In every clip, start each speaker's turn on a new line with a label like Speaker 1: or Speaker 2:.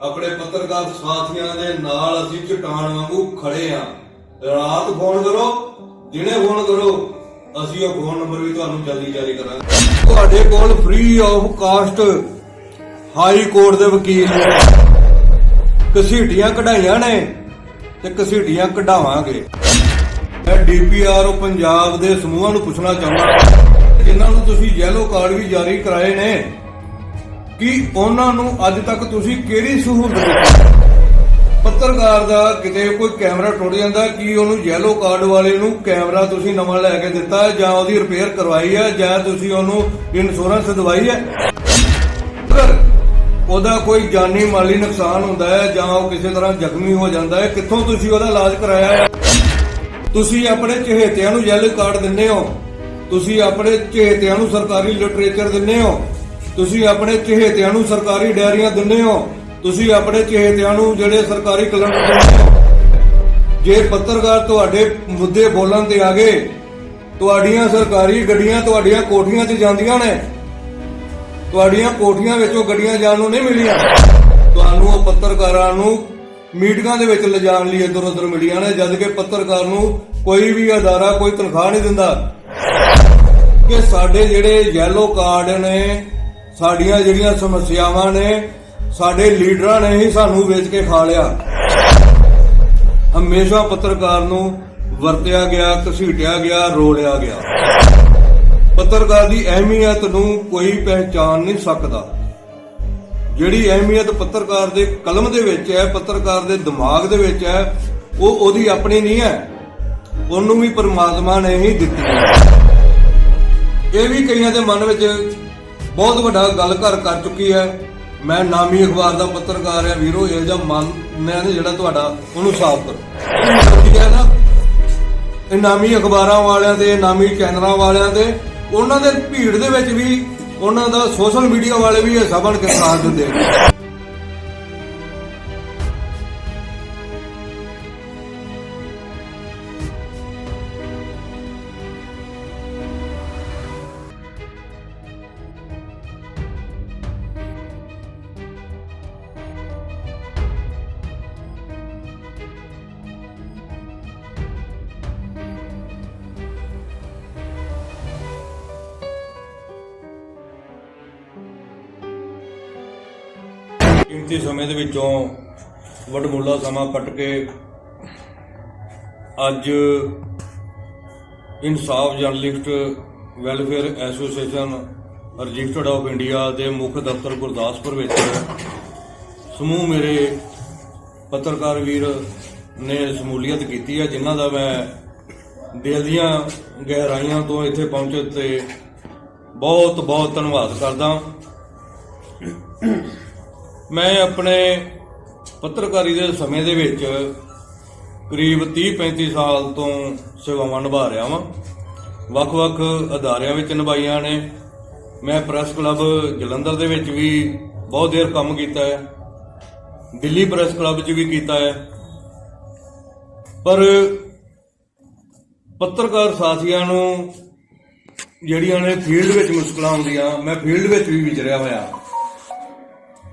Speaker 1: ਆਪਣੇ ਪੱਤਰਕਾਰ ਸਾਥੀਆਂ ਦੇ ਨਾਲ ਅਸੀਂ ਚਟਾਨ ਵਾਂਗੂ ਖੜੇ ਆ। ਰਾਤ ਫੋਨ ਕਰੋ, ਦਿਨੇ ਫੋਨ ਕਰੋ, ਅਸੀਂ ਉਹ ਫੋਨ ਨੰਬਰ ਵੀ ਤੁਹਾਨੂੰ ਜਲਦੀ ਜਾਰੀ ਕਰਾਂਗੇ। ਤੁਹਾਡੇ ਕੋਲ free of cost high court ਦੇ ਵਕੀਲ ਨੇ। ਕਸੀਟੀਆਂ ਕਢਾਈਆਂ ਨੇ ਤੇ ਕਸੀਟੀਆਂ ਕਢਾਵਾਂਗੇ। ਮੈਂ ਡੀਪੀਆਰ ਪੰਜਾਬ ਦੇ ਸਮੂਹਾਂ ਨੂੰ ਪੁੱਛਣਾ ਚਾਹੁੰਦਾ ਜਿਨ੍ਹਾਂ ਨੂੰ ਤੁਸੀਂ ਯੈਲੋ ਕਾਰਡ ਵੀ ਜਾਰੀ ਕਰਾਏ ਨੇ ਕਿ ਉਹਨਾਂ ਨੂੰ ਅੱਜ ਤੱਕ ਤੁਸੀਂ ਕਿਹੜੀ ਸਹੂਲਤ ਦਿੱਤੀ? ਪੱਤਰਕਾਰ ਦਾ ਕਿਤੇ ਕੋਈ ਕੈਮਰਾ ਟੁੱਟ ਜਾਂਦਾ, ਕੀ ਉਹਨੂੰ ਯੈਲੋ ਕਾਰਡ ਵਾਲੇ ਨੂੰ ਕੈਮਰਾ ਤੁਸੀਂ ਨਵਾਂ ਲੈ ਕੇ ਦਿੱਤਾ ਜਾਂ ਉਹਦੀ ਰਿਪੇਅਰ ਕਰਵਾਈ ਹੈ ਜਾਂ ਤੁਸੀਂ ਉਹਨੂੰ ਇੰਸ਼ੋਰੈਂਸ ਦਵਾਈ ਹੈ? ਉਹਦਾ ਕੋਈ ਜਾਨੀ ਮਾਲੀ ਨੁਕਸਾਨ ਹੁੰਦਾ ਹੈ ਜਾਂ ਉਹ ਕਿਸੇ ਤਰ੍ਹਾਂ ਜ਼ਖਮੀ ਹੋ ਜਾਂਦਾ ਹੈ, ਕਿੱਥੋਂ ਤੁਸੀਂ ਉਹਦਾ ਇਲਾਜ ਕਰਾਇਆ ਹੈ? ਤੁਸੀਂ ਆਪਣੇ ਚਹੇਤਿਆਂ ਨੂੰ ਯੈਲੋ ਕਾਰਡ ਦਿੰਦੇ ਹੋ। ਤੁਸੀਂ ਆਪਣੇ ਚਹੇਤਿਆਂ ਨੂੰ ਸਰਕਾਰੀ ਲਿਟਰੇਚਰ ਦਿੰਦੇ ਹੋ। ਤੁਸੀਂ ਆਪਣੇ ਚਹੇਤਿਆਂ ਨੂੰ ਸਰਕਾਰੀ ਡਾਇਰੀਆਂ ਦਿੰਦੇ ਹੋ, ਤੁਸੀਂ ਆਪਣੇ ਚਹੇਤਿਆਂ ਨੂੰ ਜਿਹੜੇ ਸਰਕਾਰੀ ਕੈਲੰਡਰ ਦਿੰਦੇ ਹੋ। ਜੇ ਪੱਤਰਕਾਰ ਤੁਹਾਡੇ ਮੁੱਦੇ ਬੋਲਣ ਤੇ ਆ ਗਏ, ਤੁਹਾਡੀਆਂ ਸਰਕਾਰੀ ਗੱਡੀਆਂ ਤੁਹਾਡੀਆਂ ਕੋਠੀਆਂ 'ਚ ਜਾਂਦੀਆਂ ਨੇ। ਤੁਹਾਡੀਆਂ ਕੋਠੀਆਂ ਵਿੱਚੋਂ ਗੱਡੀਆਂ ਜਾਣ ਨੂੰ ਨਹੀਂ ਮਿਲੀਆਂ। ਤੁਹਾਨੂੰ ਉਹ ਪੱਤਰਕਾਰਾਂ ਨੂੰ ਮੀਟਿੰਗਾਂ ਦੇ ਵਿੱਚ ਲਿਜਾਣ ਲਈ ਇੱਧਰ ਉੱਧਰ ਮਿਲੀਆਂ ਨੇ, ਜਦ ਕਿ ਪੱਤਰਕਾਰ ਨੂੰ ਕੋਈ ਵੀ ਅਦਾਰਾ, ਕੋਈ ਤਨਖਾਹ ਨਹੀਂ ਦਿੰਦਾ। ਕਿ ਸਾਡੇ ਜਿਹੜੇ ਯੈਲੋ ਕਾਰਡ ਨੇ ਸਾਡੀਆਂ ਜਿਹੜੀਆਂ ਸਮੱਸਿਆਵਾਂ ਨੇ, ਸਾਡੇ ਲੀਡਰਾਂ ਨੇ ਹੀ ਸਾਨੂੰ ਵੇਚ ਕੇ ਖਾ ਲਿਆ। ਹਮੇਸ਼ਾ ਪੱਤਰਕਾਰ ਨੂੰ ਵਰਤਿਆ ਗਿਆ, ਘਸੀਟਿਆ ਗਿਆ, ਰੋਲਿਆ ਗਿਆ। ਪੱਤਰਕਾਰ ਦੀ ਅਹਿਮੀਅਤ ਨੂੰ ਕੋਈ ਪਹਿਚਾਨ ਨਹੀਂ ਸਕਦਾ। ਜਿਹੜੀ ਅਹਿਮੀਅਤ ਪੱਤਰਕਾਰ ਦੇ ਕਲਮ ਦੇ ਵਿੱਚ ਹੈ, ਪੱਤਰਕਾਰ ਦੇ ਦਿਮਾਗ ਦੇ ਵਿੱਚ ਹੈ, ਉਹ ਉਹਦੀ ਆਪਣੀ ਨਹੀਂ ਹੈ। ਉਹਨੂੰ ਵੀ ਪਰਮਾਤਮਾ ਨੇ ਹੀ ਦਿੱਤੀ ਹੈ। ਇਹ ਵੀ ਕਈਆਂ ਦੇ ਮਨ ਵਿੱਚ ਬਹੁਤ ਵੱਡਾ ਗੱਲ ਘਰ ਕਰ ਚੁੱਕੀ ਹੈ। ਮੈਂ ਨਾਮੀ ਅਖਬਾਰ ਦਾ ਪੱਤਰਕਾਰ ਹਾਂ ਵੀਰੋ, ਇਹ ਜਿਹਾ ਮਨ ਮੈਂ ਜਿਹੜਾ ਤੁਹਾਡਾ, ਉਹਨੂੰ ਸਾਫ਼ ਕਰੋ। ਠੀਕ ਹੈ ਨਾ? ਇਹ ਨਾਮੀ ਅਖਬਾਰਾਂ ਵਾਲਿਆਂ ਦੇ, ਨਾਮੀ ਚੈਨਲਾਂ ਵਾਲਿਆਂ ਦੇ, ਉਹਨਾਂ ਦੇ ਭੀੜ ਦੇ ਵਿੱਚ ਵੀ ਉਹਨਾਂ ਦਾ ਸੋਸ਼ਲ ਮੀਡੀਆ ਵਾਲੇ ਵੀ ਹਿੱਸਾ ਬਣ ਕੇ ਸਾਥ ਦਿੰਦੇ ਨੇ ਕੀਮਤੀ ਸਮੇਂ ਦੇ ਵਿੱਚੋਂ ਵਡਮੁੱਲਾ ਸਮਾਂ ਕੱਟ ਕੇ ਅੱਜ Insaf journalist welfare association, registered of India ਦੇ ਮੁੱਖ ਦਫ਼ਤਰ ਗੁਰਦਾਸਪੁਰ ਵਿੱਚ ਸਮੂਹ ਮੇਰੇ ਪੱਤਰਕਾਰ ਵੀਰ ਨੇ ਸ਼ਮੂਲੀਅਤ ਕੀਤੀ ਹੈ, ਜਿਨ੍ਹਾਂ ਦਾ ਮੈਂ ਦਿਲ ਦੀਆਂ ਗਹਿਰਾਈਆਂ ਤੋਂ ਇੱਥੇ ਪਹੁੰਚੇ ਤੇ ਬਹੁਤ ਬਹੁਤ ਧੰਨਵਾਦ ਕਰਦਾ। ਮੈਂ ਆਪਣੇ ਪੱਤਰਕਾਰੀ ਦੇ ਸਮੇਂ ਦੇ ਵਿੱਚ ਕਰੀਬ 30-35 ਸਾਲ ਤੋਂ ਸੇਵਾਵਾਂ ਨਿਭਾ ਰਿਹਾ ਵਾਂ। ਵੱਖ-ਵੱਖ ਅਦਾਰਿਆਂ ਵਿੱਚ ਨਿਭਾਈਆਂ ਨੇ। ਮੈਂ ਪ੍ਰੈਸ ਕਲੱਬ ਜਲੰਧਰ ਦੇ ਵਿੱਚ ਵੀ ਬਹੁਤ ਦੇਰ ਕੰਮ ਕੀਤਾ ਹੈ। ਦਿੱਲੀ ਪ੍ਰੈਸ ਕਲੱਬ 'ਚ ਵੀ ਕੀਤਾ ਹੈ। ਪਰ ਪੱਤਰਕਾਰ ਸਾਥੀਆਂ ਨੂੰ ਜਿਹੜੀਆਂ ਨੇ ਫੀਲਡ ਵਿੱਚ ਮੁਸ਼ਕਲਾਂ ਆਉਂਦੀਆਂ, ਮੈਂ ਫੀਲਡ ਵਿੱਚ ਵੀ ਵਿਚਰਿਆ ਹੋਇਆ।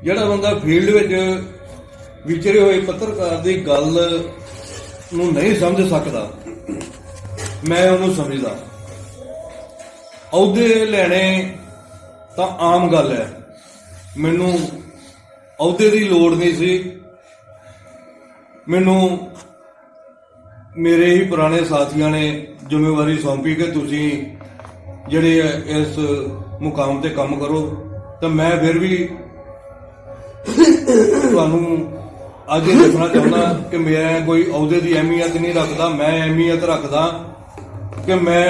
Speaker 1: ਜਿਹੜਾ ਬੰਦਾ ਫੀਲਡ ਵਿੱਚ ਵਿਚਰੇ ਹੋਏ ਪੱਤਰਕਾਰ ਦੀ ਗੱਲ ਨੂੰ ਨਹੀਂ ਸਮਝ ਸਕਦਾ, ਮੈਂ ਉਹਨੂੰ ਸਮਝਦਾ। ਅਹੁਦੇ ਲੈਣੇ ਤਾਂ ਆਮ ਗੱਲ ਹੈ। ਮੈਨੂੰ ਅਹੁਦੇ ਦੀ ਲੋੜ ਨਹੀਂ ਸੀ। ਮੈਨੂੰ ਮੇਰੇ ਹੀ ਪੁਰਾਣੇ ਸਾਥੀਆਂ ਨੇ ਜ਼ਿੰਮੇਵਾਰੀ ਸੌਂਪੀ ਕਿ ਤੁਸੀਂ ਜਿਹੜੇ ਇਸ ਮੁਕਾਮ ਤੇ ਕੰਮ ਕਰੋ, ਤਾਂ ਮੈਂ ਫਿਰ ਵੀ ਤੁਹਾਨੂੰ ਅੱਜ ਇਹ ਦੱਸਣਾ ਚਾਹੁੰਦਾ ਕਿ ਮੈਂ ਕੋਈ ਅਹੁਦੇ ਦੀ ਅਹਿਮੀਅਤ ਨਹੀਂ ਰੱਖਦਾ, ਮੈਂ ਅਹਿਮੀਅਤ ਰੱਖਦਾ ਕਿ ਮੈਂ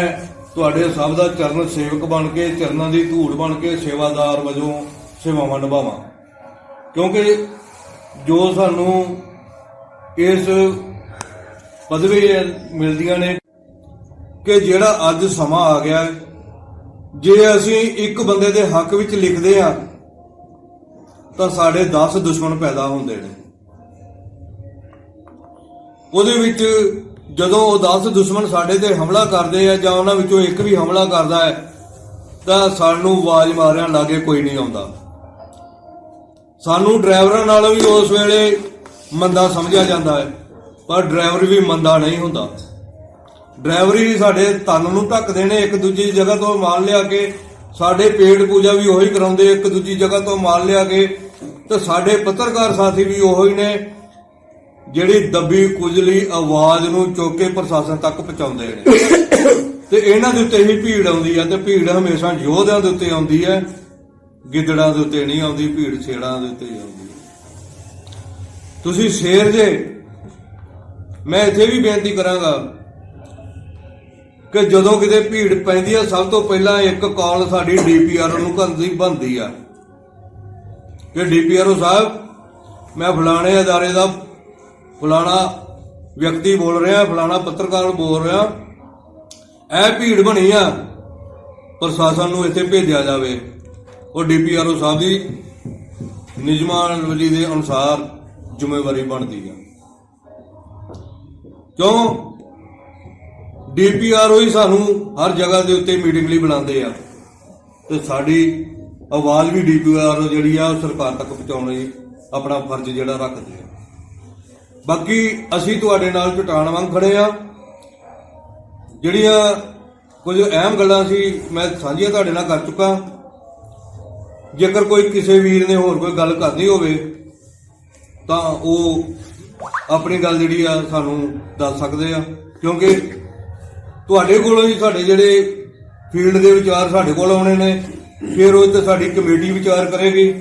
Speaker 1: ਤੁਹਾਡੇ ਸਭ ਦਾ ਚਰਨ ਸੇਵਕ ਬਣ ਕੇ, ਚਰਨਾਂ ਦੀ ਧੂੜ ਬਣ ਕੇ ਸੇਵਾਦਾਰ ਵਜੋਂ ਸੇਵਾਵਾਂ ਨਿਭਾਵਾਂ। ਕਿਉਂਕਿ ਜੋ ਸਾਨੂੰ ਇਸ ਪਦਵੀ ਮਿਲਦੀਆਂ ਨੇ ਕਿ ਜਿਹੜਾ ਅੱਜ ਸਮਾਂ ਆ ਗਿਆ, ਜੇ ਅਸੀਂ ਇੱਕ ਬੰਦੇ ਦੇ ਹੱਕ ਵਿੱਚ ਲਿਖਦੇ ਆ ਤਾਂ ਸਾਡੇ 10 ਦੁਸ਼ਮਣ ਪੈਦਾ ਹੁੰਦੇ ਨੇ। ਉਹਦੇ ਵਿੱਚ ਜਦੋਂ ਉਹ 10 ਦੁਸ਼ਮਣ ਸਾਡੇ ਤੇ ਹਮਲਾ ਕਰਦੇ ਆ ਜਾਂ ਉਹਨਾਂ ਵਿੱਚੋਂ ਇੱਕ ਵੀ ਹਮਲਾ ਕਰਦਾ ਹੈ, ਤਾਂ ਸਾਨੂੰ ਆਵਾਜ਼ ਮਾਰਿਆਂ ਲਾਗੇ ਕੋਈ ਨਹੀਂ ਆਉਂਦਾ। ਸਾਨੂੰ ਡਰਾਈਵਰਾਂ ਨਾਲੋਂ ਵੀ ਉਸ ਵੇਲੇ ਮੰਦਾ ਸਮਝਿਆ ਜਾਂਦਾ ਹੈ, ਪਰ ਡਰਾਈਵਰ ਵੀ ਮੰਦਾ ਨਹੀਂ ਹੁੰਦਾ। ਡਰਾਈਵਰ ਹੀ ਸਾਡੇ ਤਨ ਨੂੰ ਢੱਕਦੇ ਨੇ, ਇੱਕ ਦੂਜੀ ਜਗ੍ਹਾ ਤੋਂ ਮਾਲ ਲਿਆ ਕੇ ਸਾਡੇ ਪੇਟ ਪੂਜਾ ਵੀ ਉਹੀ ਕਰਾਉਂਦੇ, ਇੱਕ ਦੂਜੀ ਜਗ੍ਹਾ ਤੋਂ ਮਾਲ ਲਿਆ ਕੇ ਤੇ ਸਾਡੇ ਪੱਤਰਕਾਰ ਸਾਥੀ ਵੀ ਉਹੀ ਨੇ, ਜਿਹੜੀ ਦੱਬੀ ਕੁਜਲੀ ਆਵਾਜ਼ ਨੂੰ ਚੁੱਕ ਕੇ ਪ੍ਰਸ਼ਾਸਨ ਤੱਕ ਪਹੁੰਚਾਉਂਦੇ ਨੇ। ਤੇ ਇਹਨਾਂ ਦੇ ਉੱਤੇ ਹੀ ਭੀੜ ਆਉਂਦੀ ਹੈ ਤੇ ਭੀੜ ਹਮੇਸ਼ਾ ਯੋਧਿਆਂ ਦੇ ਉੱਤੇ ਆਉਂਦੀ ਹੈ ਗਿੱਦੜਾਂ ਦੇ ਉੱਤੇ ਨਹੀਂ ਆਉਂਦੀ, ਭੀੜ ਛੇੜਾਂ ਦੇ ਉੱਤੇ ਆਉਂਦੀ ਤੁਸੀਂ ਸ਼ੇਰ ਜੇ, ਮੈਂ ਇੱਥੇ ਵੀ ਬੇਨਤੀ ਕਰਾਂਗਾ ਕਿ ਜਦੋਂ ਕਿਤੇ ਭੀੜ ਪੈਂਦੀ ਹੈ ਸਭ ਤੋਂ ਪਹਿਲਾਂ ਇੱਕ ਕਾਲ ਸਾਡੀ ਡੀਪੀਆਰ ਨੂੰ ਕਰਦੀ ਬਣਦੀ ਆ। ਕਿ ਡੀਪੀਆਰਓ ਸਾਹਿਬ, ਮੈਂ ਫਲਾਣੇ ਅਦਾਰੇ ਦਾ ਫਲਾਣਾ ਵਿਅਕਤੀ ਬੋਲ ਰਿਹਾ, ਫਲਾਣਾ ਪੱਤਰਕਾਰ ਬੋਲ ਰਿਹਾ। ਇਹ ਭੀੜ ਬਣੀ ਆ, ਪ੍ਰਸ਼ਾਸਨ ਨੂੰ ਇੱਥੇ ਭੇਜਿਆ ਜਾਵੇ। ਉਹ ਡੀਪੀਆਰਓ ਸਾਹਿਬ ਦੀ ਨਿਯਮਾਵਲੀ ਦੇ ਅਨੁਸਾਰ ਜ਼ਿੰਮੇਵਾਰੀ ਬਣਦੀ ਆ। ਕਿਉਂ? ਡੀਪੀਆਰਓ ਹੀ ਸਾਨੂੰ ਹਰ ਜਗ੍ਹਾ ਦੇ ਉੱਤੇ ਮੀਟਿੰਗ ਲਈ ਬੁਲਾਉਂਦੇ ਆ। ਤੇ ਸਾਡੀ ਆਵਾਜ਼ ਵੀ ਡੀਪੀਆਰਓ ਜਿਹੜੀ ਆ ਉਹ ਸਰਕਾਰ ਤੱਕ ਪਹੁੰਚਾਉਣ ਲਈ ਆਪਣਾ ਫਰਜ਼ ਜਿਹੜਾ ਰੱਖਦੇ ਆ। ਬਾਕੀ ਅਸੀਂ ਤੁਹਾਡੇ ਨਾਲ ਚਟਾਨ ਵਾਂਗ ਖੜੇ ਆ। ਜਿਹੜੀਆਂ ਕੁਝ ਅਹਿਮ ਗੱਲਾਂ ਸੀ ਮੈਂ ਸਾਂਝੀਆਂ ਤੁਹਾਡੇ ਨਾਲ ਕਰ ਚੁੱਕਾ। ਜੇਕਰ ਕੋਈ ਕਿਸੇ ਵੀਰ ਨੇ ਹੋਰ ਕੋਈ ਗੱਲ ਕਰਨੀ ਹੋਵੇ, ਤਾਂ ਉਹ ਆਪਣੀ ਗੱਲ ਜਿਹੜੀ ਆ ਸਾਨੂੰ ਦੱਸ ਸਕਦੇ ਆ। ਕਿਉਂਕਿ ਤੁਹਾਡੇ ਕੋਲੋਂ ਹੀ ਸਾਡੇ ਜਿਹੜੇ ਫੀਲਡ ਦੇ ਵਿਚਾਰ ਸਾਡੇ ਕੋਲ ਆਉਣੇ ਨੇ। ਫਿਰ ਉਹ ਤੇ ਸਾਡੀ ਕਮੇਟੀ ਵਿਚਾਰ ਕਰੇਗੀ।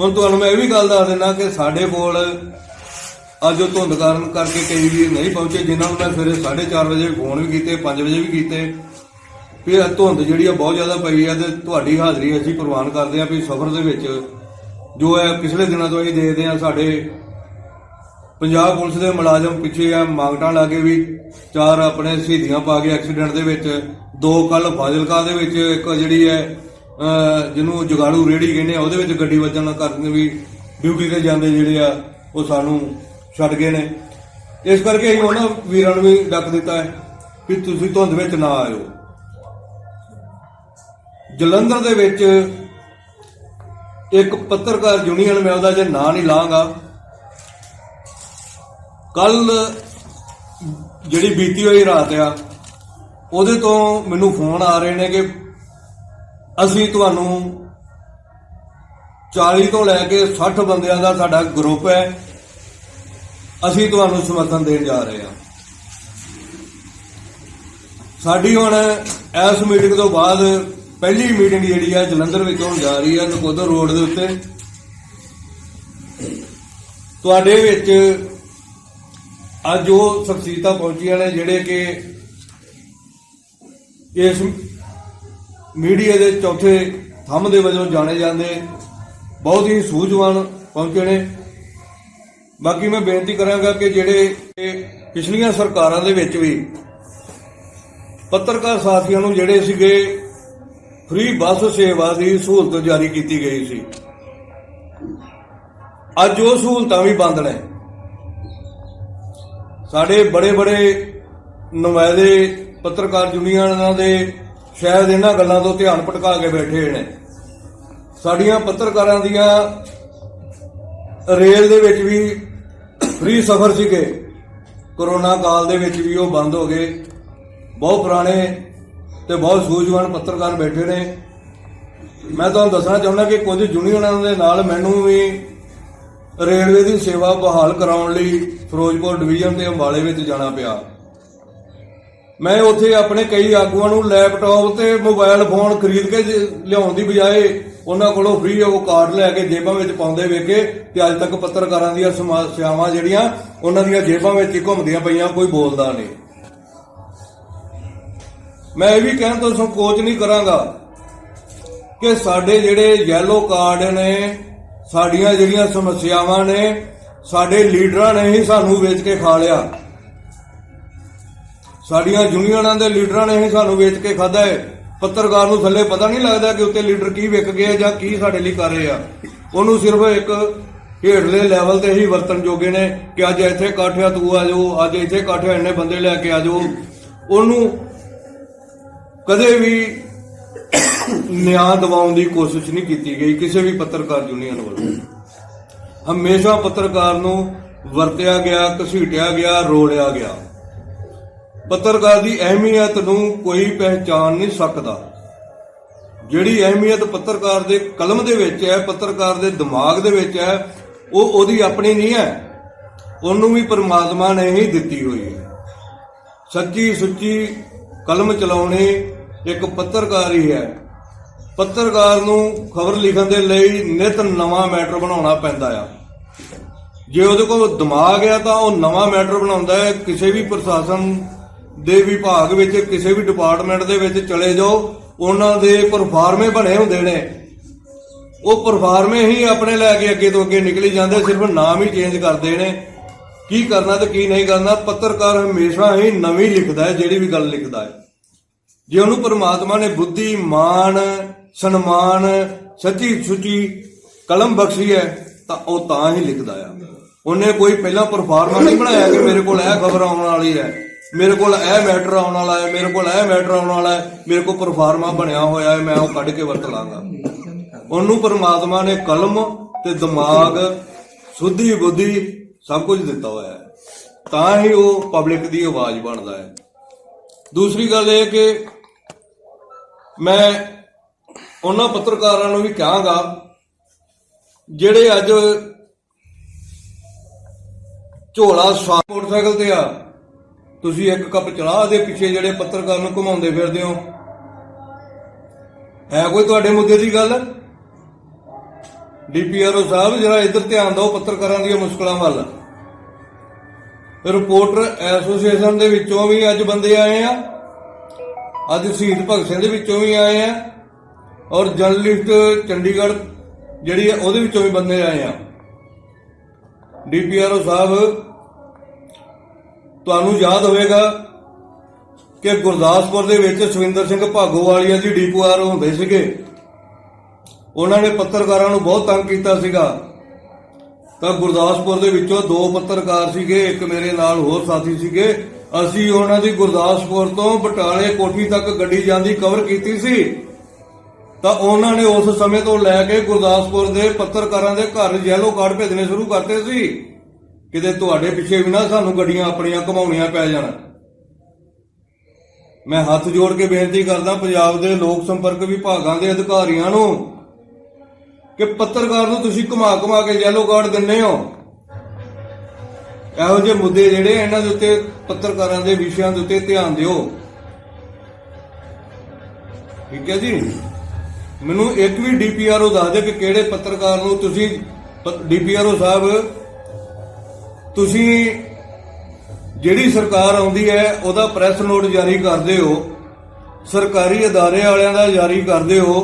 Speaker 1: ਹੁਣ ਤੁਹਾਨੂੰ ਮੈਂ ਇਹ ਵੀ ਗੱਲ ਦੱਸ ਦਿੰਦਾ ਕਿ ਸਾਡੇ ਕੋਲ ਅੱਜ ਉਹ ਧੁੰਦ ਕਾਰਨ ਕਰਕੇ ਕਈ ਵੀ ਨਹੀਂ ਪਹੁੰਚੇ, ਜਿਨ੍ਹਾਂ ਨੂੰ ਮੈਂ ਸਵੇਰੇ 4:30 ਵਜੇ ਫੋਨ ਵੀ ਕੀਤੇ 5 ਵਜੇ ਵੀ ਕੀਤੇ। ਵੀ ਧੁੰਦ ਜਿਹੜੀ ਆ ਬਹੁਤ ਜ਼ਿਆਦਾ ਪਈ ਆ ਤੇ ਤੁਹਾਡੀ ਹਾਜ਼ਰੀ ਅਸੀਂ ਪ੍ਰਵਾਨ ਕਰਦੇ ਆ ਵੀ ਸਫ਼ਰ ਦੇ ਵਿੱਚ ਜੋ ਹੈ ਪਿਛਲੇ ਦਿਨਾਂ ਤੋਂ ਅਸੀਂ ਦੇਖਦੇ ਆ ਸਾਡੇ ਪੰਜਾਬ ਪੁਲਿਸ ਦੇ ਮੁਲਾਜ਼ਮ ਪਿੱਛੇ ਆ, ਮਾਂਗਟਾਂ ਲਾ ਕੇ ਵੀ ਚਾਰ ਆਪਣੇ ਸ਼ਹੀਦੀਆਂ ਪਾ ਕੇ ਐਕਸੀਡੈਂਟ ਦੇ ਵਿੱਚ, ਦੋ ਕੱਲ ਫਾਜ਼ਿਲਕਾ ਦੇ ਵਿੱਚ, ਇੱਕ ਜਿਹੜੀ ਹੈ ਜਿਹਨੂੰ ਜਗਾੜੂ ਰੇੜੀ ਕਹਿੰਦੇ ਆ, ਉਹਦੇ ਵਿੱਚ ਗੱਡੀ ਵੱਜਣ ਕਾਰਨ ਵੀ ਡਿਊਟੀ ਤੇ ਜਾਂਦੇ ਜਿਹੜੇ ਆ, ਉਹ ਸਾਨੂੰ ਛੱਡ ਗਏ ਨੇ। ਇਸ ਕਰਕੇ ਅਸੀਂ ਉਹਨਾਂ ਵੀਰਾਂ ਨੂੰ ਵੀ ਡੱਕ ਦਿੱਤਾ ਹੈ ਵੀ ਤੁਸੀਂ ਧੁੰਦ ਵਿੱਚ ਨਾ ਆਇਓ। ਜਲੰਧਰ ਦੇ ਵਿੱਚ ਇੱਕ ਪੱਤਰਕਾਰ ਯੂਨੀਅਨ ਮੈਂ ਉਹਦਾ ਜੇ ਨਾਂ ਨਹੀਂ ਲਾਂਗਾ ਕੱਲ ਜਿਹੜੀ ਬੀਤੀ ਹੋਈ ਰਾਤ ਆ, ਉਹਦੇ ਤੋਂ ਮੈਨੂੰ ਫੋਨ ਆ ਰਹੇ ਨੇ ਕਿ ਅਸੀਂ ਤੁਹਾਨੂੰ 40 ਤੋਂ ਲੈ ਕੇ 60 ਬੰਦਿਆਂ ਦਾ ਸਾਡਾ ਗਰੁੱਪ ਹੈ। ਅਸੀਂ ਤੁਹਾਨੂੰ ਸਮਰਥਨ ਦੇਣ ਜਾ ਰਹੇ ਹਾਂ। ਸਾਡੀ ਹੁਣ ਇਸ ਮੀਟਿੰਗ ਤੋਂ ਬਾਅਦ ਪਹਿਲੀ ਮੀਟਿੰਗ ਜਿਹੜੀ ਆ ਜਲੰਧਰ ਵਿੱਚ ਹੋਣ ਜਾ ਰਹੀ ਹੈ ਨਕੋਦਰ ਰੋਡ ਦੇ ਉੱਤੇ। ਤੁਹਾਡੇ ਵਿੱਚ ਅੱਜ ਉਹ ਸ਼ਖਸੀਅਤਾਂ ਪਹੁੰਚੀਆਂ ਨੇ ਜਿਹੜੇ ਕਿ ਇਸ ਮੀਡੀਆ ਦੇ ਚੌਥੇ ਥੰਮ ਦੇ ਵਜੋਂ ਜਾਣੇ ਜਾਂਦੇ, ਬਹੁਤ ਹੀ ਸੂਝਵਾਨ ਪਹੁੰਚੇ ਨੇ। ਬਾਕੀ ਮੈਂ ਬੇਨਤੀ ਕਰਾਂਗਾ ਕਿ ਜਿਹੜੇ ਪਿਛਲੀਆਂ ਸਰਕਾਰਾਂ ਦੇ ਵਿੱਚ ਵੀ ਪੱਤਰਕਾਰ ਸਾਥੀਆਂ ਨੂੰ ਜਿਹੜੇ ਸੀਗੇ, ਫ੍ਰੀ ਬੱਸ ਸੇਵਾ ਦੀ ਸਹੂਲਤ ਜਾਰੀ ਕੀਤੀ ਗਈ ਸੀ। ਅੱਜ ਉਹ ਸਹੂਲਤਾਂ ਵੀ ਬੰਦ ਨੇ। ਸਾਡੇ ਬੜੇ ਬੜੇ ਨੁਮਾਇਦੇ, ਪੱਤਰਕਾਰ ਯੂਨੀਅਨਾਂ ਦੇ ਸ਼ਾਇਦ ਇਹਨਾਂ ਗੱਲਾਂ ਤੋਂ ਧਿਆਨ ਭਟਕਾ ਕੇ ਬੈਠੇ ਨੇ। ਸਾਡੀਆਂ ਪੱਤਰਕਾਰਾਂ ਦੀਆਂ ਰੇਲ ਦੇ ਵਿੱਚ ਵੀ ਫ੍ਰੀ ਸਫ਼ਰ ਸੀਗੇ। ਕਰੋਨਾ ਕਾਲ ਦੇ ਵਿੱਚ ਵੀ ਉਹ ਬੰਦ ਹੋ ਗਏ। ਬਹੁਤ ਪੁਰਾਣੇ ਤੇ ਬਹੁਤ ਸੂਝਵਾਨ ਪੱਤਰਕਾਰ ਬੈਠੇ ਨੇ। ਮੈਂ ਤੁਹਾਨੂੰ ਦੱਸਣਾ ਚਾਹੁੰਦਾ ਕਿ ਕੁਝ ਯੂਨੀਅਨਾਂ ਦੇ ਨਾਲ ਮੈਨੂੰ ਵੀ ਰੇਲਵੇ ਦੀ ਸੇਵਾ ਬਹਾਲ ਕਰਾਉਣ ਲਈ ਫਿਰੋਜ਼ਪੁਰ ਡਿਵੀਜ਼ਨ ਦੇ ਅੰਬਾਲੇ ਵਿੱਚ ਜਾਣਾ ਪਿਆ। ਮੈਂ ਉੱਥੇ ਆਪਣੇ ਕਈ ਆਗੂਆਂ ਨੂੰ ਲੈਪਟਾਪ ਤੇ ਮੋਬਾਈਲ ਫੋਨ ਖਰੀਦ ਕੇ ਲਿਆਉਣ ਦੀ ਬਜਾਏ ਉਹਨਾਂ ਕੋਲੋਂ ਫ੍ਰੀ ਉਹ ਕਾਰਡ ਲੈ ਕੇ ਜੇਬਾਂ ਵਿੱਚ ਪਾਉਂਦੇ ਵੇਖੇ ਤੇ ਅੱਜ ਤੱਕ ਪੱਤਰਕਾਰਾਂ ਦੀਆਂ ਸਮੱਸਿਆਵਾਂ ਜਿਹੜੀਆਂ ਉਹਨਾਂ ਦੀਆਂ ਜੇਬਾਂ ਵਿੱਚ ਹੀ ਘੁੰਮਦੀਆਂ ਪਈਆਂ, ਕੋਈ ਬੋਲਦਾ ਨਹੀਂ। ਮੈਂ ਇਹ ਵੀ ਕਹਿਣ ਤੋਂ ਸੰਕੋਚ ਨਹੀਂ ਕਰਾਂਗਾ ਕਿ ਸਾਡੇ ਜਿਹੜੇ ਯੈਲੋ ਕਾਰਡ ਨੇ ਸਾਡੀਆਂ ਜਿਹੜੀਆਂ ਸਮੱਸਿਆਵਾਂ ਨੇ, ਸਾਡੇ ਲੀਡਰਾਂ ਨੇ ਹੀ ਸਾਨੂੰ ਵੇਚ ਕੇ ਖਾ ਲਿਆ। ਸਾਡੀਆਂ ਯੂਨੀਅਨਾਂ ਦੇ ਲੀਡਰਾਂ ਨੇ ਹੀ ਸਾਨੂੰ ਵੇਚ ਕੇ ਖਾਦਾ ਹੈ। ਪੱਤਰਕਾਰ ਨੂੰ ਥੱਲੇ ਪਤਾ ਨਹੀਂ ਲੱਗਦਾ ਕਿ ਉੱਤੇ ਲੀਡਰ ਕੀ ਵਿਕ ਗਏ ਜਾਂ ਕੀ ਸਾਡੇ ਲਈ ਕਰ ਰਹੇ ਆ। ਉਹਨੂੰ ਸਿਰਫ ਇੱਕ ਹੇਠਲੇ ਲੈਵਲ ਤੇ ਹੀ ਵਰਤਨ ਜੋਗੇ ਨੇ ਕਿ ਅੱਜ ਇੱਥੇ ਇਕੱਠਿਆ ਤੂੰ ਆ ਜਾਓ, ਅੱਜ ਇੱਥੇ ਇਕੱਠਿਆ ਇੰਨੇ ਬੰਦੇ ਲੈ ਕੇ ਆ ਜਾਓ। ਉਹਨੂੰ ਕਦੇ ਵੀ ਨਿਆਂ ਦਿਵਾਉਣ ਦੀ ਕੋਸ਼ਿਸ਼ ਨਹੀਂ ਕੀਤੀ ਗਈ, ਕਿਸੇ ਵੀ ਪੱਤਰਕਾਰ ਯੂਨੀਅਨ ਵੱਲੋਂ। ਹਮੇਸ਼ਾ ਪੱਤਰਕਾਰ ਨੂੰ ਵਰਤਿਆ ਗਿਆ, ਘਸੀਟਿਆ ਗਿਆ ਰੋਲਿਆ ਗਿਆ। ਪੱਤਰਕਾਰ ਦੀ ਅਹਿਮੀਅਤ ਨੂੰ ਕੋਈ ਪਹਿਚਾਨ ਨਹੀਂ ਸਕਦਾ। ਜਿਹੜੀ ਅਹਿਮੀਅਤ ਪੱਤਰਕਾਰ ਦੇ ਕਲਮ ਦੇ ਵਿੱਚ ਹੈ, ਪੱਤਰਕਾਰ ਦੇ ਦਿਮਾਗ ਦੇ ਵਿੱਚ ਹੈ, ਉਹ ਉਹਦੀ ਆਪਣੀ ਨਹੀਂ ਹੈ। ਉਹਨੂੰ ਵੀ ਪਰਮਾਤਮਾ ਨੇ ਹੀ ਦਿੱਤੀ ਹੋਈ ਹੈ। ਸੱਚੀ ਸੁੱਚੀ ਕਲਮ ਚਲਾਉਣੇ ਇੱਕ ਪੱਤਰਕਾਰ ਹੀ ਹੈ। ਪੱਤਰਕਾਰ ਨੂੰ ਖਬਰ ਲਿਖਣ ਦੇ ਲਈ ਨਿਤ ਨਵਾਂ ਮੈਟਰ ਬਣਾਉਣਾ ਪੈਂਦਾ ਆ। ਜੇ ਉਹਦੇ ਕੋਲ ਦਿਮਾਗ ਆ ਤਾਂ ਉਹ ਨਵਾਂ ਮੈਟਰ ਬਣਾਉਂਦਾ ਹੈ। ਕਿਸੇ ਵੀ ਪ੍ਰਸ਼ਾਸਨ ਦੇ ਵਿਭਾਗ ਵਿੱਚ, ਕਿਸੇ ਵੀ ਡਿਪਾਰਟਮੈਂਟ ਦੇ ਵਿੱਚ ਚਲੇ ਜਾਓ, ਉਹਨਾਂ ਦੇ ਪਰਫਾਰਮੇ ਬਣੇ ਹੁੰਦੇ ਨੇ। ਉਹ ਪਰਫਾਰਮੇ ਹੀ ਆਪਣੇ ਲੈ ਕੇ ਅੱਗੇ ਤੋਂ ਅੱਗੇ ਨਿਕਲੀ ਜਾਂਦੇ ਸਿਰਫ ਨਾਮ ਹੀ ਚੇਂਜ ਕਰਦੇ ਨੇ। ਕੀ ਕਰਨਾ ਤੇ ਕੀ ਨਹੀਂ ਕਰਨਾ, ਪੱਤਰਕਾਰ ਹਮੇਸ਼ਾ ਹੀ ਨਵੀਂ ਲਿਖਦਾ ਹੈ, ਜਿਹੜੀ ਵੀ ਗੱਲ ਲਿਖਦਾ ਹੈ। ਜੇ ਉਹਨੂੰ ਪਰਮਾਤਮਾ ਨੇ ਬੁੱਧੀ ਮਾਨ ਸਨਮਾਨ, ਸੱਚੀ ਸੁਚੀ ਕਲਮ ਬਖਸ਼ੀ ਹੈ ਤਾਂ ਉਹ ਤਾਂ ਹੀ ਲਿਖਦਾ ਆ। ਉਹਨੇ ਕੋਈ ਪਹਿਲਾਂ ਪਰਫਾਰਮਾ ਨਹੀਂ ਬਣਾਇਆ ਕਿ ਮੇਰੇ ਕੋਲ ਇਹ ਖਬਰ ਆਉਣ ਵਾਲੀ ਹੈ ਮੇਰੇ ਕੋਲ ਇਹ ਮੈਟਰ ਆਉਣ ਵਾਲਾ ਹੈ ਮੇਰੇ ਕੋਲ ਇਹ ਮੈਟਰ ਆਉਣ ਵਾਲਾ ਹੈ ਮੇਰੇ ਕੋਲ ਪਰਫਾਰਮਾ ਬਣਿਆ ਹੋਇਆ ਹੈ ਮੈਂ ਉਹ ਕੱਢ ਕੇ ਵਰਤ ਲਾਂਗਾ। ਉਹਨੂੰ ਪਰਮਾਤਮਾ ਨੇ ਕਲਮ ਤੇ ਦਿਮਾਗ, ਸੁੱਧੀ ਬੁੱਧੀ ਸਭ ਕੁਝ ਦਿੱਤਾ ਹੋਇਆ ਹੈ ਤਾਂ ਹੀ ਉਹ ਪਬਲਿਕ ਦੀ ਆਵਾਜ਼ ਬਣਦਾ ਹੈ ਦੂਸਰੀ ਗੱਲ ਇਹ ਕਿ ਮੈਂ ਉਹਨਾਂ ਪੱਤਰਕਾਰਾਂ ਨੂੰ ਵੀ ਕਹਾਂਗਾ, ਜਿਹੜੇ ਅੱਜ ਝੋਲਾ ਸਵਾ ਮੋਟਰਸਾਈਕਲ ਤੇ ਆ, ਤੁਸੀਂ ਇੱਕ ਕੱਪ ਚਲਾ ਦੇ ਪਿੱਛੇ ਜਿਹੜੇ ਪੱਤਰਕਾਰ ਨੂੰ ਘੁਮਾਉਂਦੇ ਫਿਰਦੇ ਹੋ। ਹੈ ਕੋਈ ਤੁਹਾਡੇ ਮੁੱਦੇ ਦੀ ਗੱਲ? ਡੀਪੀਆਰਓ ਸਾਹਿਬ ਜਿਹੜਾ ਇੱਧਰ ਧਿਆਨ ਦਿਓ ਪੱਤਰਕਾਰਾਂ ਦੀਆਂ ਮੁਸ਼ਕਲਾਂ ਵੱਲ। ਰਿਪੋਰਟਰ ਐਸੋਸੀਏਸ਼ਨ ਦੇ ਵਿੱਚੋਂ ਵੀ ਅੱਜ ਬੰਦੇ ਆਏ ਆ। ਅੱਜ ਸ਼ਹੀਦ ਭਗਤ ਸਿੰਘ ਦੇ ਵਿੱਚੋਂ ਵੀ ਆਏ ਆ ਔਰ ਜਰਨਲਿਸਟ ਚੰਡੀਗੜ੍ਹ ਜਿਹੜੀ ਹੈ ਉਹਦੇ ਵਿੱਚੋਂ ਵੀ ਬੰਦੇ ਆਏ ਆ। ਡੀਪੀਆਰਓ ਸਾਹਿਬ, ਤੁਹਾਨੂੰ ਯਾਦ ਹੋਵੇਗਾ ਕਿ ਗੁਰਦਾਸਪੁਰ ਦੇ ਵਿੱਚ ਸੁਵਿੰਦਰ ਸਿੰਘ ਭਾਗੋਵਾਲੀਆ ਜੀ ਡੀਪੀਆਰ ਹੁੰਦੇ ਸੀਗੇ। ਉਹਨਾਂ ਨੇ ਪੱਤਰਕਾਰਾਂ ਨੂੰ ਬਹੁਤ ਤੰਗ ਕੀਤਾ ਸੀਗਾ। ਤਾਂ ਗੁਰਦਾਸਪੁਰ ਦੇ ਵਿੱਚੋਂ ਦੋ ਪੱਤਰਕਾਰ ਸੀਗੇ, ਇੱਕ ਮੇਰੇ ਨਾਲ ਹੋਰ ਸਾਥੀ ਸੀਗੇ। ਅਸੀਂ ਉਹਨਾਂ ਦੀ ਗੁਰਦਾਸਪੁਰ ਤੋਂ ਬਟਾਲੇ ਕੋਠੀ ਤੱਕ ਗੱਡੀ ਜਾਂਦੀ ਕਵਰ ਕੀਤੀ ਸੀ। ਤਾਂ ਉਹਨਾਂ ਨੇ ਉਸ ਸਮੇਂ ਤੋਂ ਲੈ ਕੇ ਗੁਰਦਾਸਪੁਰ ਦੇ ਪੱਤਰਕਾਰਾਂ ਦੇ ਘਰ ਯੈਲੋ ਕਾਰਡ ਭੇਜਣੇ ਸ਼ੁਰੂ ਕਰਤੇ ਸੀ। ਕਿਤੇ ਤੁਹਾਡੇ ਪਿੱਛੇ ਵੀ ਨਾ ਸਾਨੂੰ ਗੱਡੀਆਂ ਆਪਣੀਆਂ ਘਮਾਉਣੀਆਂ ਪੈ ਜਾਣ। ਮੈਂ ਹੱਥ ਜੋੜ ਕੇ ਬੇਨਤੀ ਕਰਦਾ ਪੰਜਾਬ ਦੇ ਲੋਕ ਸੰਪਰਕ ਵਿਭਾਗਾਂ ਦੇ ਅਧਿਕਾਰੀਆਂ ਨੂੰ ਕਿ ਪੱਤਰਕਾਰ ਨੂੰ ਤੁਸੀਂ ਘੁਮਾ ਘੁਮਾ ਕੇ ਯੈਲੋ ਕਾਰਡ ਦਿੰਦੇ ਹੋ। ਇਹੋ ਜਿਹੇ ਮੁੱਦੇ ਜਿਹੜੇ ਇਹਨਾਂ ਦੇ ਉੱਤੇ ਪੱਤਰਕਾਰਾਂ ਦੇ ਵਿਸ਼ਿਆਂ ਦੇ ਉੱਤੇ ਧਿਆਨ ਦਿਓ। ਠੀਕ ਹੈ ਜੀ? ਮੈਨੂੰ ਇੱਕ ਵੀ ਡੀਪੀਆਰਓ ਦੱਸ ਦੇ ਕਿ ਕਿਹੜੇ ਪੱਤਰਕਾਰ ਨੂੰ ਤੁਸੀਂ ਡੀਪੀਆਰਓ ਸਾਹਿਬ, ਤੁਸੀਂ ਜਿਹੜੀ ਸਰਕਾਰ ਆਉਂਦੀ ਹੈ, ਉਹਦਾ ਪ੍ਰੈਸ ਨੋਟ ਜਾਰੀ ਕਰਦੇ ਹੋ। ਸਰਕਾਰੀ ਅਦਾਰੇ ਵਾਲਿਆਂ ਦਾ ਜਾਰੀ ਕਰਦੇ ਹੋ।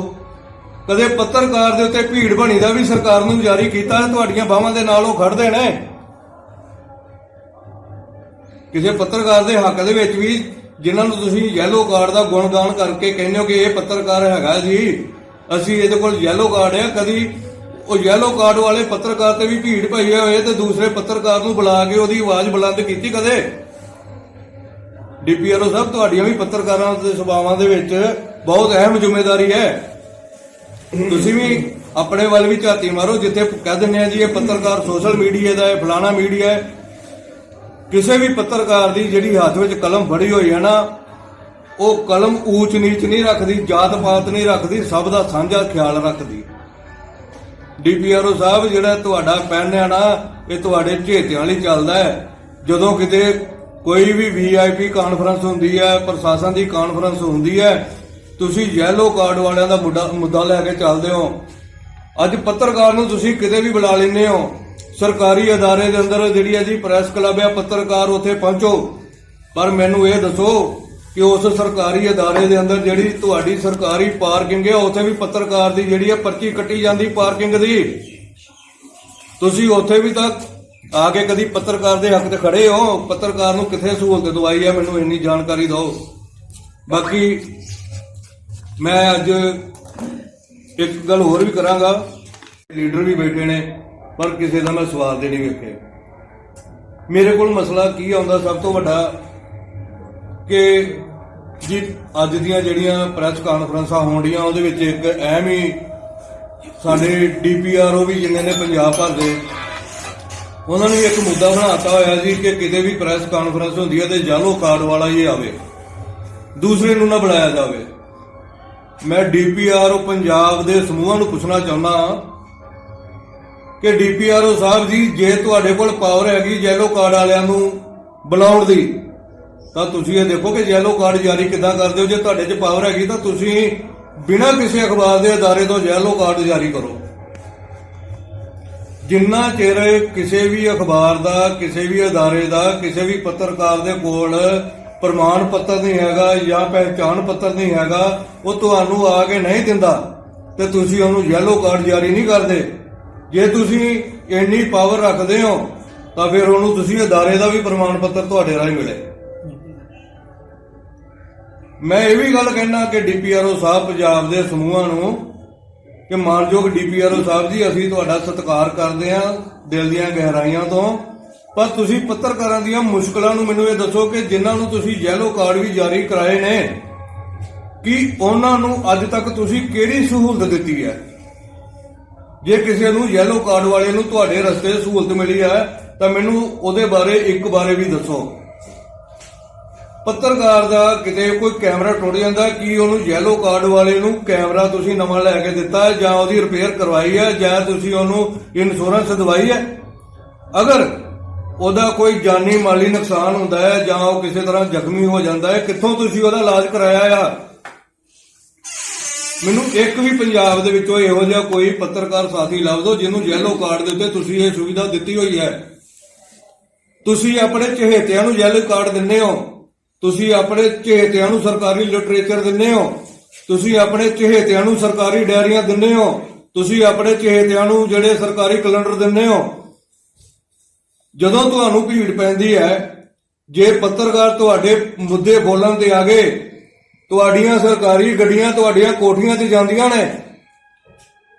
Speaker 1: ਕਦੇ ਪੱਤਰਕਾਰ ਦੇ ਉੱਤੇ ਭੀੜ ਬਣੀ ਦਾ ਵੀ ਸਰਕਾਰ ਨੂੰ ਜਾਰੀ ਕੀਤਾ ਤੁਹਾਡੀਆਂ ਬਾਹਾਂ ਦੇ ਨਾਲ ਉਹ ਖੜਦੇ ਨੇ। ਕਿਸੇ ਪੱਤਰਕਾਰ ਦੇ ਹੱਕ ਦੇ ਵਿੱਚ ਵੀ ਜਿਨ੍ਹਾਂ ਨੂੰ ਤੁਸੀਂ ਯੈਲੋ ਕਾਰਡ ਦਾ ਗੁਣਗਾਨ ਕਰਕੇ ਕਹਿੰਦੇ ਹੋ ਕਿ ਇਹ ਪੱਤਰਕਾਰ ਹੈਗਾ ਜੀ, ਅਸੀਂ ਇਹਦੇ ਕੋਲ ਯੈਲੋ ਕਾਰਡ ਹੈ ਕਦੀ ਉਹ ਯੈਲੋ ਕਾਰਡ ਵਾਲੇ ਪੱਤਰਕਾਰ ਤੇ ਵੀ ਭੀੜ ਪਈ ਹੋਏ ਤੇ ਦੂਸਰੇ ਪੱਤਰਕਾਰ ਨੂੰ ਬੁਲਾ ਕੇ ਉਹਦੀ ਆਵਾਜ਼ ਬੁਲੰਦ ਕੀਤੀ ਕਦੇ? ਡੀਪੀਆਰਓ ਸਾਹਿਬ, ਤੁਹਾਡੀਆਂ ਵੀ ਪੱਤਰਕਾਰਾਂ ਦੇ ਸੁਭਾਵਾਂ ਦੇ ਵਿੱਚ ਬਹੁਤ ਅਹਿਮ ਜ਼ਿੰਮੇਵਾਰੀ ਹੈ। ਤੁਸੀਂ ਵੀ ਆਪਣੇ ਵੱਲ ਵੀ ਝਾਤੀ ਮਾਰੋ, ਜਿੱਥੇ ਕਹਿ ਦਿੰਦੇ ਆ ਜੀ, ਇਹ ਪੱਤਰਕਾਰ ਸੋਸ਼ਲ ਮੀਡੀਆ ਦਾ ਹੈ, ਫਲਾਣਾ ਮੀਡੀਆ ਹੈ ਕਿਸੇ ਵੀ ਪੱਤਰਕਾਰ ਦੀ ਜਿਹੜੀ ਹੱਥ ਵਿੱਚ ਕਲਮ ਫੜੀ ਹੋਈ ਹੈ ਨਾ, ਉਹ ਕਲਮ ਊਚ ਨੀਚ ਨਹੀਂ ਰੱਖਦੀ ਜਾਤ ਪਾਤ ਨਹੀਂ ਰੱਖਦੀ, ਸਭ ਦਾ ਸਾਂਝਾ ਖਿਆਲ ਰੱਖਦੀ। ਡੀਪੀਆਰਓ ਸਾਹਿਬ, ਜਿਹੜਾ ਤੁਹਾਡਾ ਪੈਨ ਹੈ ਨਾ, ਇਹ ਤੁਹਾਡੇ ਝੇਤਿਆਂ ਲਈ ਚੱਲਦਾ ਹੈ। ਜਦੋਂ ਕਿਤੇ ਕੋਈ ਵੀ ਵੀਆਈਪੀ ਕਾਨਫਰੰਸ ਹੁੰਦੀ ਹੈ, ਪ੍ਰਸ਼ਾਸਨ ਦੀ ਕਾਨਫਰੰਸ ਹੁੰਦੀ ਹੈ, ਤੁਸੀਂ ਯੈਲੋ ਕਾਰਡ ਵਾਲਿਆਂ ਦਾ ਮੁੱਦਾ ਮੁੱਦਾ ਲੈ ਕੇ ਚੱਲਦੇ ਹੋ। ਅੱਜ ਪੱਤਰਕਾਰ ਨੂੰ ਤੁਸੀਂ ਕਿਤੇ ਵੀ ਬੁਲਾ ਲੈਂਦੇ ਹੋ ਸਰਕਾਰੀ ਅਦਾਰੇ ਦੇ ਅੰਦਰ ਜਿਹੜੀ ਹੈ ਜੀ ਪ੍ਰੈਸ ਕਲੱਬ ਹੈ ਪੱਤਰਕਾਰ ਉੱਥੇ ਪਹੁੰਚੋ। ਪਰ ਮੈਨੂੰ ਇਹ ਦੱਸੋ ਕਿ ਉਸ ਸਰਕਾਰੀ ਅਦਾਰੇ ਦੇ ਅੰਦਰ ਜਿਹੜੀ ਤੁਹਾਡੀ ਸਰਕਾਰੀ ਪਾਰਕਿੰਗ ਹੈ, ਉੱਥੇ ਵੀ ਪੱਤਰਕਾਰ ਦੀ ਜਿਹੜੀ ਹੈ ਪਰਚੀ ਕੱਟੀ ਜਾਂਦੀ ਪਾਰਕਿੰਗ ਦੀ? ਤੁਸੀਂ ਉੱਥੇ ਵੀ ਤਾਂ ਆ ਕੇ ਕਦੀ ਪੱਤਰਕਾਰ ਦੇ ਹੱਕ ਤੇ ਖੜੇ ਹੋ। ਪੱਤਰਕਾਰ ਨੂੰ ਕਿੱਥੇ ਸਹੂਲਤ ਦਵਾਈ ਹੈ? ਮੈਨੂੰ ਇੰਨੀ ਜਾਣਕਾਰੀ ਦਿਓ। ਬਾਕੀ ਮੈਂ ਅੱਜ ਇੱਕ ਗੱਲ ਹੋਰ ਵੀ ਕਰਾਂਗਾ। ਲੀਡਰ ਵੀ ਬੈਠੇ ਨੇ। ਪਰ ਕਿਸੇ ਦਾ ਮੈਂ ਸਵਾਲ ਦੇ ਨਹੀਂ ਵੇਖੇ ਮੇਰੇ ਕੋਲ ਮਸਲਾ ਕੀ ਆਉਂਦਾ ਸਭ ਤੋਂ ਵੱਡਾ ਕਿ ਜੀ ਅੱਜ ਦੀਆਂ ਜਿਹੜੀਆਂ ਪ੍ਰੈਸ ਕਾਨਫਰੰਸਾਂ ਹੋਣੀਆਂ ਉਹਦੇ ਵਿੱਚ ਇੱਕ ਅਹਿਮ ਹੀ ਸਾਡੇ ਡੀਪੀਆਰਓ ਵੀ ਜਿੰਨੇ ਨੇ ਪੰਜਾਬ ਭਰ ਦੇ, ਉਹਨਾਂ ਨੇ ਇੱਕ ਮੁੱਦਾ ਬਣਾਤਾ ਹੋਇਆ ਸੀ ਕਿ ਕਿਤੇ ਵੀ ਪ੍ਰੈਸ ਕਾਨਫਰੰਸ ਹੁੰਦੀ ਹੈ ਤੇ ਯੈਲੋ ਕਾਰਡ ਵਾਲਾ ਹੀ ਆਵੇ, ਦੂਸਰੇ ਨੂੰ ਨਾ ਬੁਲਾਇਆ ਜਾਵੇ। ਮੈਂ ਡੀਪੀਆਰਓ ਪੰਜਾਬ ਦੇ ਸਮੂਹਾਂ ਨੂੰ ਪੁੱਛਣਾ ਚਾਹੁੰਦਾ ਹਾਂ ਕਿ ਡੀਪੀਆਰਓ ਸਾਹਿਬ ਜੀ, ਜੇ ਤੁਹਾਡੇ ਕੋਲ ਪਾਵਰ ਹੈਗੀ ਯੈਲੋ ਕਾਰਡ ਵਾਲਿਆਂ ਨੂੰ ਬੁਲਾਉਣ ਦੀ, ਤਾਂ ਤੁਸੀਂ ਇਹ ਦੇਖੋ ਕਿ ਯੈਲੋ ਕਾਰਡ ਜਾਰੀ ਕਿੱਦਾਂ ਕਰਦੇ ਹੋ। ਜੇ ਤੁਹਾਡੇ 'ਚ ਪਾਵਰ ਹੈਗੀ ਤਾਂ ਤੁਸੀਂ ਬਿਨਾਂ ਕਿਸੇ ਅਖਬਾਰ ਦੇ ਅਦਾਰੇ ਤੋਂ ਯੈਲੋ ਕਾਰਡ ਜਾਰੀ ਕਰੋ। ਜਿੰਨਾ ਚਿਰ ਕਿਸੇ ਵੀ ਅਖਬਾਰ ਦਾ, ਕਿਸੇ ਵੀ ਅਦਾਰੇ ਦਾ, ਕਿਸੇ ਵੀ ਪੱਤਰਕਾਰ ਦੇ ਕੋਲ ਪ੍ਰਮਾਣ ਪੱਤਰ ਨਹੀਂ ਹੈਗਾ ਜਾਂ ਪਹਿਚਾਣ ਪੱਤਰ ਨਹੀਂ ਹੈਗਾ, ਉਹ ਤੁਹਾਨੂੰ ਆ ਕੇ ਨਹੀਂ ਦਿੰਦਾ, ਤੇ ਤੁਸੀਂ ਉਹਨੂੰ ਯੈਲੋ ਕਾਰਡ ਜਾਰੀ ਨਹੀਂ ਕਰਦੇ। ਜੇ ਤੁਸੀਂ ਇੰਨੀ ਪਾਵਰ ਰੱਖਦੇ ਹੋ, ਤਾਂ ਫਿਰ ਉਹਨੂੰ ਤੁਸੀਂ ਅਦਾਰੇ ਦਾ ਵੀ ਪ੍ਰਮਾਣ ਪੱਤਰ ਤੁਹਾਡੇ ਰਾਹੀਂ ਮਿਲੇ। ਮੈਂ ਇਹ ਵੀ ਗੱਲ ਕਹਿਣਾ ਕਿ ਡੀਪੀਆਰਓ ਸਾਹਿਬ ਪੰਜਾਬ ਦੇ ਸਮੂਹਾਂ ਨੂੰ ਕਿ ਮਾਨਯੋਗ ਡੀਪੀਆਰਓ ਸਾਹਿਬ ਜੀ, ਅਸੀਂ ਤੁਹਾਡਾ ਸਤਿਕਾਰ ਕਰਦੇ ਹਾਂ ਦਿਲ ਦੀਆਂ ਗਹਿਰਾਈਆਂ ਤੋਂ। ਪਰ ਤੁਸੀਂ ਪੱਤਰਕਾਰਾਂ ਦੀਆਂ ਮੁਸ਼ਕਲਾਂ ਨੂੰ ਮੈਨੂੰ ਇਹ ਦੱਸੋ ਕਿ ਜਿਨ੍ਹਾਂ ਨੂੰ ਤੁਸੀਂ ਯੈਲੋ ਕਾਰਡ ਵੀ ਜਾਰੀ ਕਰਾਏ ਨੇ, ਕਿ ਉਹਨਾਂ ਨੂੰ ਅੱਜ ਤੱਕ ਤੁਸੀਂ ਕਿਹੜੀ ਸਹੂਲਤ ਦਿੱਤੀ ਹੈ? ਜੇ ਕਿਸੇ ਨੂੰ ਯੈਲੋ ਕਾਰਡ ਵਾਲੇ ਨੂੰ ਤੁਹਾਡੇ ਰਸਤੇ ਸਹੂਲਤ ਮਿਲੀ ਹੈ, ਤਾਂ ਮੈਨੂੰ ਉਹਦੇ ਬਾਰੇ ਇੱਕ ਬਾਰੇ ਵੀ ਦੱਸੋ। ਪੱਤਰਕਾਰ ਦਾ ਕਿਤੇ ਕੋਈ ਕੈਮਰਾ ਟੁੱਟ ਜਾਂਦਾ, ਕੀ ਉਹਨੂੰ ਯੈਲੋ ਕਾਰਡ ਵਾਲੇ ਨੂੰ ਕੈਮਰਾ ਤੁਸੀਂ ਨਵਾਂ ਲੈ ਕੇ ਦਿੱਤਾ ਜਾਂ ਉਹਦੀ ਰਿਪੇਅਰ ਕਰਵਾਈ ਹੈ ਜਾਂ ਤੁਸੀਂ ਉਹਨੂੰ ਇੰਸ਼ੋਰੈਂਸ ਦਵਾਈ ਹੈ? ਅਗਰ ਉਹਦਾ ਕੋਈ ਜਾਨੀ ਮਾਲੀ ਨੁਕਸਾਨ ਹੁੰਦਾ ਹੈ ਜਾਂ ਉਹ ਕਿਸੇ ਤਰ੍ਹਾਂ ਜ਼ਖਮੀ ਹੋ ਜਾਂਦਾ ਹੈ, ਕਿੱਥੋਂ ਤੁਸੀਂ ਉਹਦਾ ਇਲਾਜ ਕਰਾਇਆ ਆ? ਮੈਨੂੰ ਇੱਕ ਵੀ ਪੰਜਾਬ ਦੇ ਵਿੱਚੋਂ ਇਹੋ ਜਿਹਾ ਕੋਈ ਪੱਤਰਕਾਰ ਸਾਥੀ ਲੱਭ ਦਿਓ ਜਿਹਨੂੰ ਯੈਲੋ ਕਾਰਡ ਦੇ ਉੱਤੇ ਤੁਸੀਂ ਇਹ ਸੁਵਿਧਾ ਦਿੱਤੀ ਹੋਈ ਹੈ। ਤੁਸੀਂ ਆਪਣੇ ਚਹੇਤਿਆਂ ਨੂੰ ਯੈਲੋ ਕਾਰਡ ਦਿੰਦੇ ਹੋ। ਤੁਸੀਂ ਆਪਣੇ ਚਹੇਤਿਆਂ ਨੂੰ ਸਰਕਾਰੀ ਲਿਟਰੇਚਰ ਦਿੰਦੇ ਹੋ। ਤੁਸੀਂ ਆਪਣੇ ਚਹੇਤਿਆਂ ਨੂੰ ਸਰਕਾਰੀ ਡਾਇਰੀਆਂ ਦਿੰਦੇ ਹੋ। ਤੁਸੀਂ ਆਪਣੇ ਚਹੇਤਿਆਂ ਨੂੰ ਜਿਹੜੇ ਸਰਕਾਰੀ ਕੈਲੰਡਰ ਦਿੰਦੇ ਹੋ। ਜਦੋਂ ਤੁਹਾਨੂੰ ਭੀੜ ਪੈਂਦੀ ਹੈ, ਜੇ ਪੱਤਰਕਾਰ ਤੁਹਾਡੇ ਮੁੱਦੇ ਬੋਲਣ ਤੇ ਆ ਗਏ ਤੁਹਾਡੀਆਂ ਸਰਕਾਰੀ ਗੱਡੀਆਂ ਤੁਹਾਡੀਆਂ ਕੋਠੀਆਂ 'ਚ ਜਾਂਦੀਆਂ ਨੇ।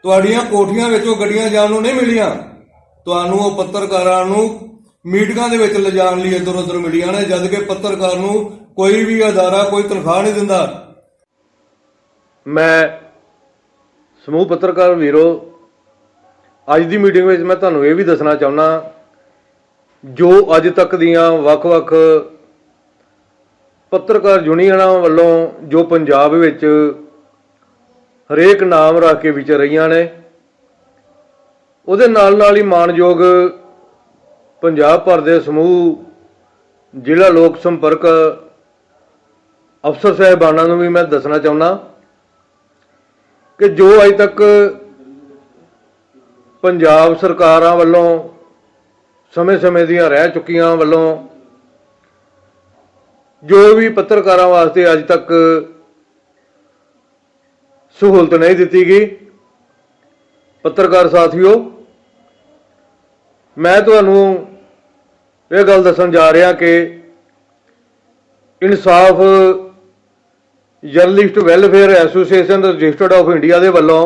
Speaker 1: ਤੁਹਾਡੀਆਂ ਕੋਠੀਆਂ ਵਿੱਚੋਂ ਗੱਡੀਆਂ ਜਾਣ ਨੂੰ ਨਹੀਂ ਮਿਲੀਆਂ। ਤੁਹਾਨੂੰ ਉਹ ਪੱਤਰਕਾਰਾਂ ਨੂੰ ਮੀਟਿੰਗਾਂ ਦੇ ਵਿੱਚ ਲਿਜਾਣ ਲਈ ਇੱਧਰ ਉੱਧਰ ਮਿਲੀਆਂ ਨੇ, ਜਦ ਕਿ ਪੱਤਰਕਾਰ ਨੂੰ ਕੋਈ ਵੀ ਅਦਾਰਾ, ਕੋਈ ਤਨਖਾਹ ਨਹੀਂ ਦਿੰਦਾ।
Speaker 2: ਮੈਂ ਸਮੂਹ ਪੱਤਰਕਾਰ ਵੀਰੋ, ਅੱਜ ਦੀ ਮੀਟਿੰਗ ਵਿੱਚ ਮੈਂ ਤੁਹਾਨੂੰ ਇਹ ਵੀ ਦੱਸਣਾ ਚਾਹੁੰਦਾ, ਜੋ ਅੱਜ ਤੱਕ ਦੀਆਂ ਵੱਖ-ਵੱਖ ਪੱਤਰਕਾਰ ਯੂਨੀਅਨਾਂ ਵੱਲੋਂ ਜੋ ਪੰਜਾਬ ਵਿੱਚ ਹਰੇਕ ਨਾਮ ਰੱਖ ਕੇ ਵਿਚਰ ਰਹੀਆਂ ਨੇ, ਉਹਦੇ ਨਾਲ ਨਾਲ ਹੀ ਮਾਨਯੋਗ ਪੰਜਾਬ ਭਰ ਦੇ ਸਮੂਹ, ਜ਼ਿਲ੍ਹਾ ਲੋਕ ਸੰਪਰਕ ਅਫਸਰ ਸਾਹਿਬਾਨਾਂ ਨੂੰ ਵੀ ਮੈਂ ਦੱਸਣਾ ਚਾਹੁੰਦਾ ਕਿ ਜੋ ਅਜ ਤੱਕ ਪੰਜਾਬ ਸਰਕਾਰਾਂ ਵੱਲੋਂ ਸਮੇਂ-ਸਮੇਂ ਦੀਆਂ ਰਹਿ ਚੁੱਕੀਆਂ ਵੱਲੋਂ ਜੋ ਵੀ ਪੱਤਰਕਾਰਾਂ ਵਾਸਤੇ ਅੱਜ ਤੱਕ ਸਹੂਲਤ ਨਹੀਂ ਦਿੱਤੀ ਗਈ, ਪੱਤਰਕਾਰ ਸਾਥੀਓ, ਮੈਂ ਤੁਹਾਨੂੰ ਇਹ ਗੱਲ ਦੱਸਣ ਜਾ ਰਿਹਾ ਕਿ Insaf journalist welfare association registered of India ਦੇ ਵੱਲੋਂ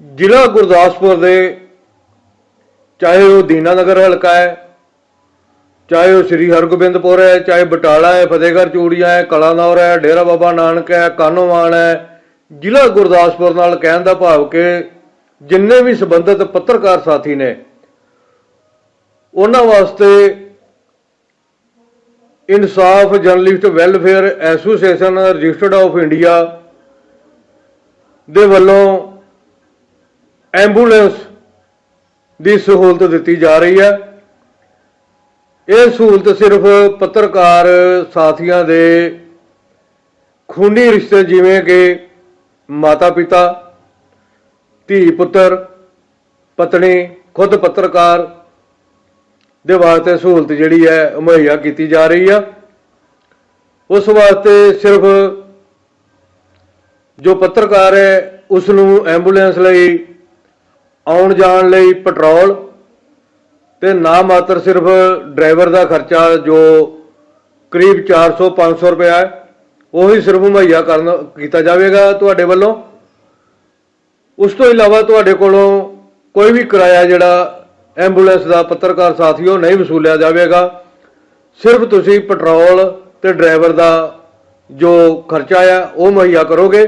Speaker 2: ਜ਼ਿਲ੍ਹਾ ਗੁਰਦਾਸਪੁਰ ਦੇ ਚਾਹੇ ਉਹ ਦੀਨਾਨਗਰ ਹਲਕਾ ਹੈ ਚਾਹੇ ਉਹ ਸ੍ਰੀ ਹਰਗੋਬਿੰਦਪੁਰ ਹੈ, ਚਾਹੇ ਬਟਾਲਾ ਹੈ, ਫਤਿਹਗੜ੍ਹ ਚੂੜੀਆਂ ਹੈ, ਕਲਾਨੌਰ ਹੈ, ਡੇਰਾ ਬਾਬਾ ਨਾਨਕ ਹੈ, ਕਾਨੋਵਾਨ ਹੈ, ਜ਼ਿਲ੍ਹਾ ਗੁਰਦਾਸਪੁਰ ਨਾਲ ਕਹਿਣ ਦਾ ਭਾਵ ਕਿ ਜਿੰਨੇ ਵੀ ਸੰਬੰਧਿਤ ਪੱਤਰਕਾਰ ਸਾਥੀ ਨੇ, ਉਹਨਾਂ ਵਾਸਤੇ Insaf, journalist welfare association, registered of India ਦੇ ਵੱਲੋਂ ਐਂਬੂਲੈਂਸ ਦੀ ਸਹੂਲਤ ਦਿੱਤੀ ਜਾ ਰਹੀ ਹੈ। ਇਹ ਸਹੂਲਤ ਸਿਰਫ ਪੱਤਰਕਾਰ ਸਾਥੀਆਂ ਦੇ ਖੂਨੀ ਰਿਸ਼ਤੇ ਜਿਵੇਂ ਕਿ ਮਾਤਾ ਪਿਤਾ ਧੀ ਪੁੱਤਰ ਪਤਨੀ, ਖੁਦ ਪੱਤਰਕਾਰ ਦੇ ਵਾਸਤੇ ਸਹੂਲਤ ਜਿਹੜੀ ਹੈ, ਮੁਹੱਈਆ ਕੀਤੀ ਜਾ ਰਹੀ ਆ। ਉਸ ਵਾਸਤੇ ਸਿਰਫ ਜੋ ਪੱਤਰਕਾਰ ਹੈ ਉਸ ਨੂੰ ਐਂਬੂਲੈਂਸ ਲਈ ਆਉਣ ਜਾਣ ਲਈ ਪੈਟਰੋਲ ਤੇ ਨਾ ਮਾਤਰ ਸਿਰਫ ਡਰਾਈਵਰ ਦਾ ਖਰਚਾ ਜੋ ਕਰੀਬ 400 500 ਰੁਪਇਆ ਹੈ ਉਹੀ ਸਿਰਫ ਮੁਹੱਈਆ ਕਰਨ, ਕੀਤਾ ਜਾਵੇਗਾ ਤੁਹਾਡੇ ਵੱਲੋਂ। ਉਸ ਤੋਂ ਇਲਾਵਾ ਤੁਹਾਡੇ ਕੋਲੋਂ ਕੋਈ ਵੀ ਕਿਰਾਇਆ ਜਿਹੜਾ ਐਂਬੂਲੈਂਸ ਦਾ, ਪੱਤਰਕਾਰ ਸਾਥੀਓ ਨਹੀਂ ਵਸੂਲਿਆ ਜਾਵੇਗਾ। ਸਿਰਫ ਤੁਸੀਂ ਪੈਟਰੋਲ ਤੇ ਡਰਾਈਵਰ ਦਾ ਜੋ ਖਰਚਾ ਆ, ਉਹ ਮੁਹੱਈਆ ਕਰੋਗੇ।